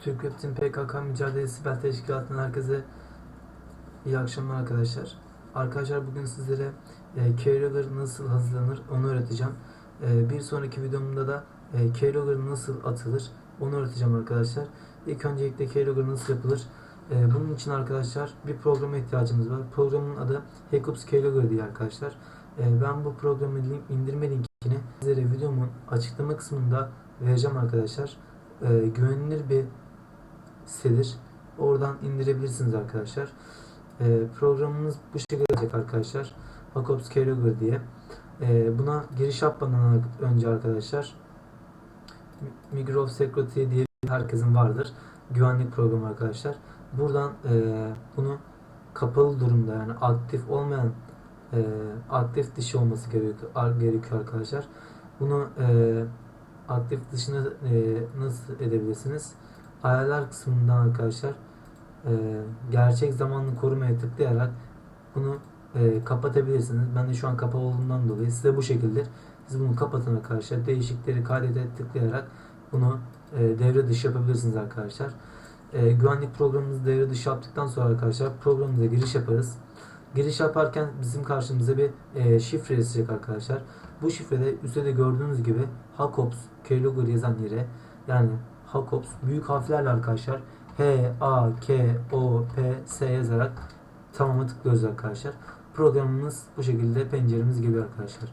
Türk Web Team PKK Mücadelesi Siber Teşkilatı'ndan herkese iyi akşamlar arkadaşlar. Arkadaşlar bugün sizlere e, Keylogger nasıl hazırlanır onu öğreteceğim. E, bir sonraki videomda da e, Keylogger nasıl atılır onu öğreteceğim arkadaşlar. İlk öncelikle Keylogger nasıl yapılır? E, bunun için arkadaşlar bir programa ihtiyacımız var. Programın adı Hackups Keylogger diye arkadaşlar. E, ben bu programın link, indirme linkini sizlere videomun açıklama kısmında vereceğim arkadaşlar. E, güvenilir bir sitedir. Oradan indirebilirsiniz arkadaşlar. Ee, programımız bu şekilde olacak arkadaşlar. Hackops Keylogger diye. Ee, buna giriş yapmadan önce arkadaşlar Microsoft Security diye herkesin vardır. Güvenlik programı arkadaşlar. Buradan e, bunu kapalı durumda yani aktif olmayan e, aktif dışı olması gerekiyor, gerekiyor arkadaşlar. Bunu e, aktif dışına e, nasıl edebilirsiniz? Ayarlar kısmından arkadaşlar e, gerçek zamanlı korumaya tıklayarak bunu e, kapatabilirsiniz. Ben de şu an kapalı olduğundan dolayı size bu şekilde siz bunu kapatın arkadaşlar. Değişikleri kaydede tıklayarak bunu e, devre dışı yapabilirsiniz arkadaşlar. E, güvenlik programımızı devre dışı yaptıktan sonra arkadaşlar programımıza giriş yaparız. Giriş yaparken bizim karşımıza bir e, şifre yazacak arkadaşlar. Bu şifrede üstte de gördüğünüz gibi Hakops Keylogger yazan yere yani Hakops büyük harflerle arkadaşlar H, A, K, O, P, S yazarak tamamı tıklıyoruz arkadaşlar. Programımız bu şekilde penceremiz geliyor arkadaşlar.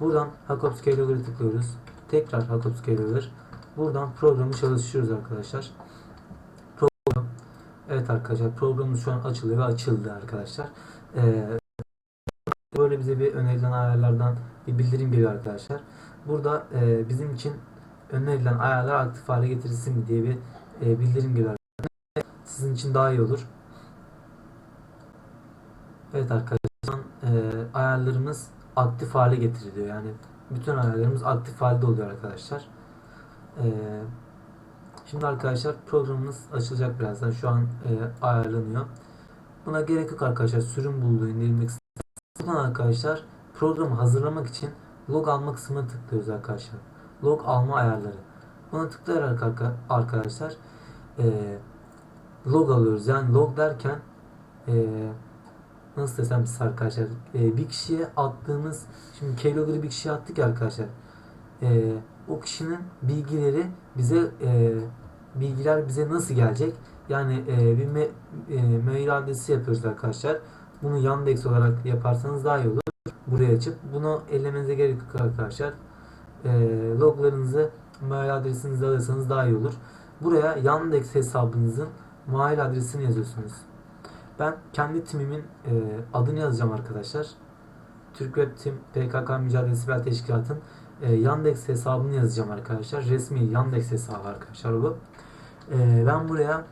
Buradan Hakops Keylogger'ı tıklıyoruz. Tekrar Hakops Keylogger. Buradan programı çalıştırıyoruz arkadaşlar. Program. Evet arkadaşlar programımız şu an açılıyor ve açıldı arkadaşlar. Ee, böyle bize bir önerilen ayarlardan bir bildirim geliyor arkadaşlar. Burada e, bizim için önerilen ayarlar aktif hale getirilsin mi diye bir e, bildirim geliyor. Sizin için daha iyi olur. Evet arkadaşlar e, ayarlarımız aktif hale getiriliyor. Yani bütün ayarlarımız aktif halde oluyor arkadaşlar. E, şimdi arkadaşlar programımız açılacak birazdan. Şu an e, ayarlanıyor. Buna gerek yok arkadaşlar. Sürüm bulduğu indirmek Buradan arkadaşlar programı hazırlamak için log alma kısmına tıklıyoruz arkadaşlar log alma ayarları. Buna tıklayarak arkadaşlar e, log alıyoruz. Yani log derken e, nasıl desem size arkadaşlar e, bir kişiye attığımız şimdi keylogger'ı bir kişiye attık arkadaşlar e, o kişinin bilgileri bize e, bilgiler bize nasıl gelecek yani e, bir me, e, mail adresi yapıyoruz arkadaşlar bunu Yandex olarak yaparsanız daha iyi olur buraya açıp bunu ellemenize gerek yok arkadaşlar e, loglarınızı mail adresinizi alırsanız daha iyi olur. Buraya Yandex hesabınızın mail adresini yazıyorsunuz. Ben kendi timimin e, adını yazacağım arkadaşlar. Türk Web Team PKK Mücadelesi Siber Teşkilat'ın e, Yandex hesabını yazacağım arkadaşlar. Resmi Yandex hesabı arkadaşlar bu. E, ben buraya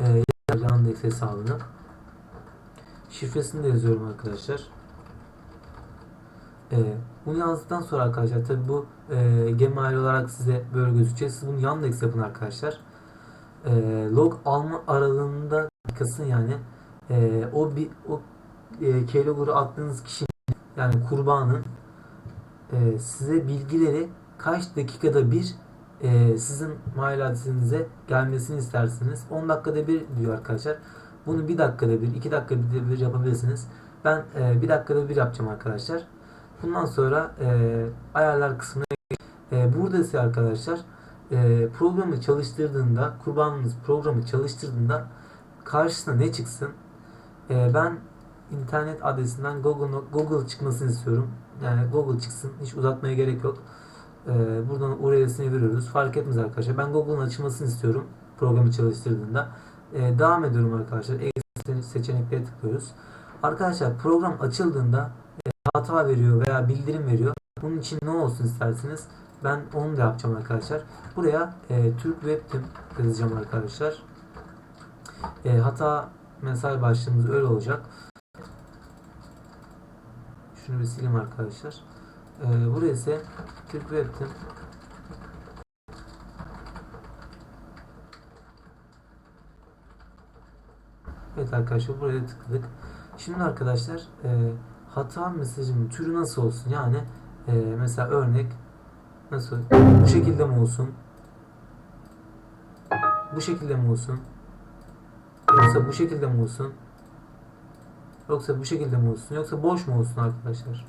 e, Yandex hesabını şifresini de yazıyorum arkadaşlar. E, bunu yazdıktan sonra arkadaşlar tabi bu e, Gmail olarak size böyle gözükecek. Siz bunu Yandex yapın arkadaşlar. E, log alma aralığında kasın yani e, o bir o e, keylogger'ı attığınız kişi yani kurbanın e, size bilgileri kaç dakikada bir e, sizin mail adresinize gelmesini istersiniz. 10 dakikada bir diyor arkadaşlar. Bunu 1 dakikada bir, 2 dakikada bir yapabilirsiniz. Ben e, 1 dakikada bir yapacağım arkadaşlar. Bundan sonra e, ayarlar kısmına e, burada ise arkadaşlar e, programı çalıştırdığında kurbanınız programı çalıştırdığında karşısına ne çıksın? E, ben internet adresinden Google Google çıkmasını istiyorum. Yani Google çıksın. Hiç uzatmaya gerek yok. E, buradan URL'sini veriyoruz. Fark etmez arkadaşlar. Ben Google'ın açılmasını istiyorum. Programı çalıştırdığında. E, devam ediyorum arkadaşlar. Seçenekleri tıklıyoruz. Arkadaşlar program açıldığında hata veriyor veya bildirim veriyor. Bunun için ne olsun isterseniz ben onu da yapacağım arkadaşlar. Buraya e, Türk Web Team yazacağım arkadaşlar. E, hata mesaj başlığımız öyle olacak. Şunu bir sileyim arkadaşlar. E, buraya ise Türk Web Team Evet arkadaşlar buraya tıkladık. Şimdi arkadaşlar e, hata mesajının türü nasıl olsun? Yani e, mesela örnek nasıl? Bu şekilde mi olsun? bu şekilde mi olsun? Yoksa bu şekilde mi olsun? Yoksa bu şekilde mi olsun? Yoksa boş mu olsun arkadaşlar?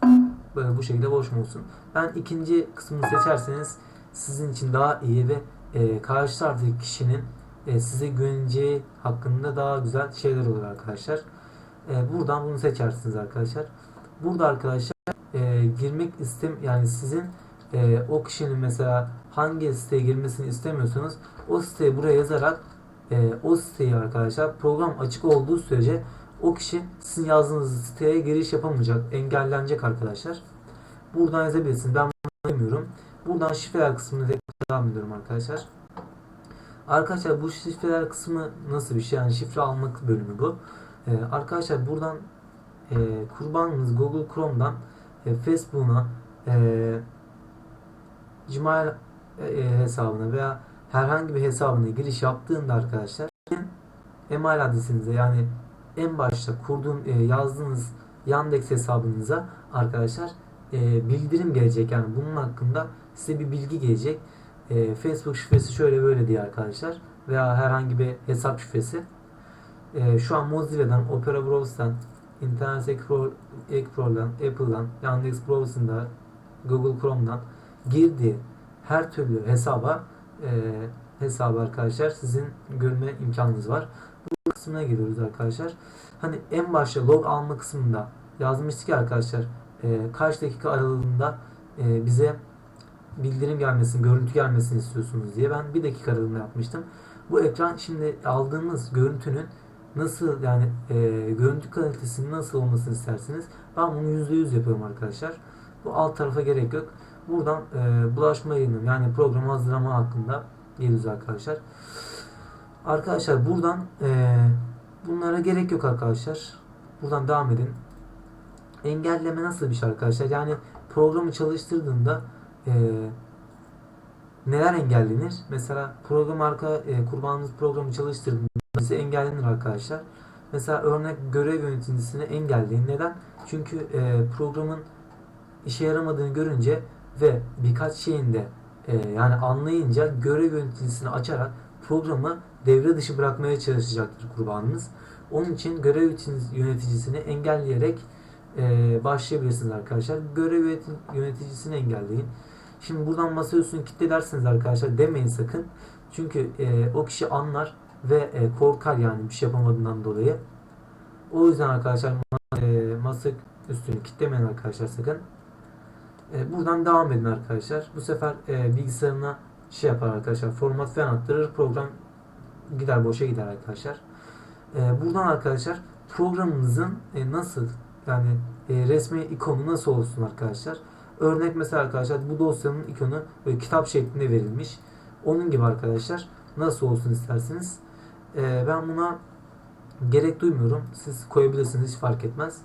Böyle bu şekilde boş mu olsun? Ben ikinci kısmını seçerseniz sizin için daha iyi ve e, karşı taraftaki kişinin e, size güveneceği hakkında daha güzel şeyler olur arkadaşlar. E, buradan bunu seçersiniz arkadaşlar. Burada arkadaşlar e, girmek istem yani sizin e, o kişinin mesela hangi siteye girmesini istemiyorsanız o siteyi buraya yazarak e, o siteyi arkadaşlar program açık olduğu sürece o kişi sizin yazdığınız siteye giriş yapamayacak, engellenecek arkadaşlar. Buradan yazabilirsiniz. Ben bunu yapmıyorum. Buradan şifreler kısmını devam ediyorum arkadaşlar. Arkadaşlar bu şifreler kısmı nasıl bir şey? Yani şifre almak bölümü bu. Ee, arkadaşlar buradan e, kurbanınız Google Chrome'dan e, Facebook'una e, Gmail e, hesabına veya herhangi bir hesabına giriş yaptığında arkadaşlar email adresinize yani en başta kurduğum e, yazdığınız Yandex hesabınıza arkadaşlar e, bildirim gelecek yani bunun hakkında size bir bilgi gelecek. E, Facebook şifresi şöyle böyle diye arkadaşlar veya herhangi bir hesap şifresi. E, şu an Mozilla'dan, Opera Browser'dan, Internet Explorer- Explorer'dan, Apple'dan, Yandex Browser'dan, Google Chrome'dan girdiği her türlü hesaba e, hesabı arkadaşlar sizin görme imkanınız var. Bu kısmına giriyoruz arkadaşlar. Hani en başta log alma kısmında yazmıştık ya arkadaşlar e, kaç dakika aralığında e, bize bildirim gelmesini, görüntü gelmesini istiyorsunuz diye ben bir dakika aralığında yapmıştım. Bu ekran şimdi aldığımız görüntünün nasıl yani e, görüntü kalitesinin nasıl olmasını isterseniz ben bunu %100 yapıyorum arkadaşlar. Bu alt tarafa gerek yok. Buradan e, bulaşma yayınım yani programı hazırlama hakkında geliyoruz arkadaşlar. Arkadaşlar buradan e, bunlara gerek yok arkadaşlar. Buradan devam edin. Engelleme nasıl bir şey arkadaşlar? Yani programı çalıştırdığında e, neler engellenir? Mesela program arka e, kurbanınız programı çalıştırdığında size engellenir arkadaşlar. Mesela örnek görev yöneticisini engelleyin. Neden? Çünkü e, programın işe yaramadığını görünce ve birkaç şeyinde e, yani anlayınca görev yöneticisini açarak programı devre dışı bırakmaya çalışacaktır kurbanınız. Onun için görev yöneticisini engelleyerek e, başlayabilirsiniz arkadaşlar. Görev yöneti- yöneticisini engelleyin. Şimdi buradan masaüstünü kitle dersiniz arkadaşlar demeyin sakın. Çünkü e, o kişi anlar ve e, korkar yani bir şey yapamadığından dolayı. O yüzden arkadaşlar e, masa üstünü kitlemeyin arkadaşlar sakın. E, buradan devam edin arkadaşlar. Bu sefer e, bilgisayarına şey yapar arkadaşlar. Format falan attırır. Program gider boşa gider arkadaşlar. E, buradan arkadaşlar programınızın e, nasıl yani e, resmi ikonu nasıl olsun arkadaşlar. Örnek mesela arkadaşlar bu dosyanın ikonu böyle kitap şeklinde verilmiş. Onun gibi arkadaşlar nasıl olsun isterseniz. E, ben buna gerek duymuyorum. Siz koyabilirsiniz hiç fark etmez.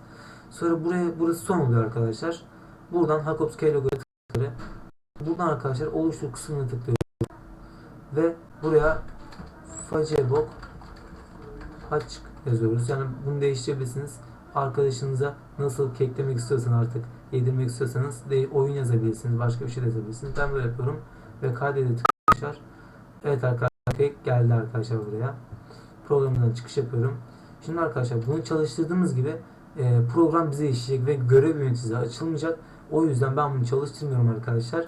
Sonra buraya burası son oluyor arkadaşlar. Buradan Hakop's Keylog'a tıklıyorum. Buradan arkadaşlar oluştur kısmını tıklıyorum. Ve buraya Facebook açık yazıyoruz. Yani bunu değiştirebilirsiniz. Arkadaşınıza nasıl keklemek istiyorsanız artık yedirmek istiyorsanız de oyun yazabilirsiniz. Başka bir şey yazabilirsiniz. Ben böyle yapıyorum. Ve kaydede tıklayacaklar. Evet arkadaşlar kek geldi arkadaşlar buraya. Programdan çıkış yapıyorum. Şimdi arkadaşlar bunu çalıştırdığımız gibi e, program bize işleyecek ve görev yöneticisi açılmayacak. O yüzden ben bunu çalıştırmıyorum arkadaşlar.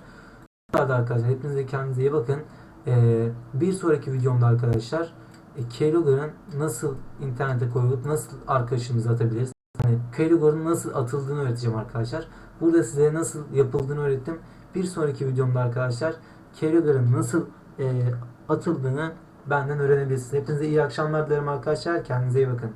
Bu kadar arkadaşlar. Hepinize kendinize iyi bakın. E, bir sonraki videomda arkadaşlar e, Keylogger'ın nasıl internete koyulup nasıl arkadaşımıza atabiliriz? Yani Keylogger'ın nasıl atıldığını öğreteceğim arkadaşlar. Burada size nasıl yapıldığını öğrettim. Bir sonraki videomda arkadaşlar Keylogger'ın nasıl e, atıldığını benden öğrenebilirsiniz. Hepinize iyi akşamlar dilerim arkadaşlar. Kendinize iyi bakın.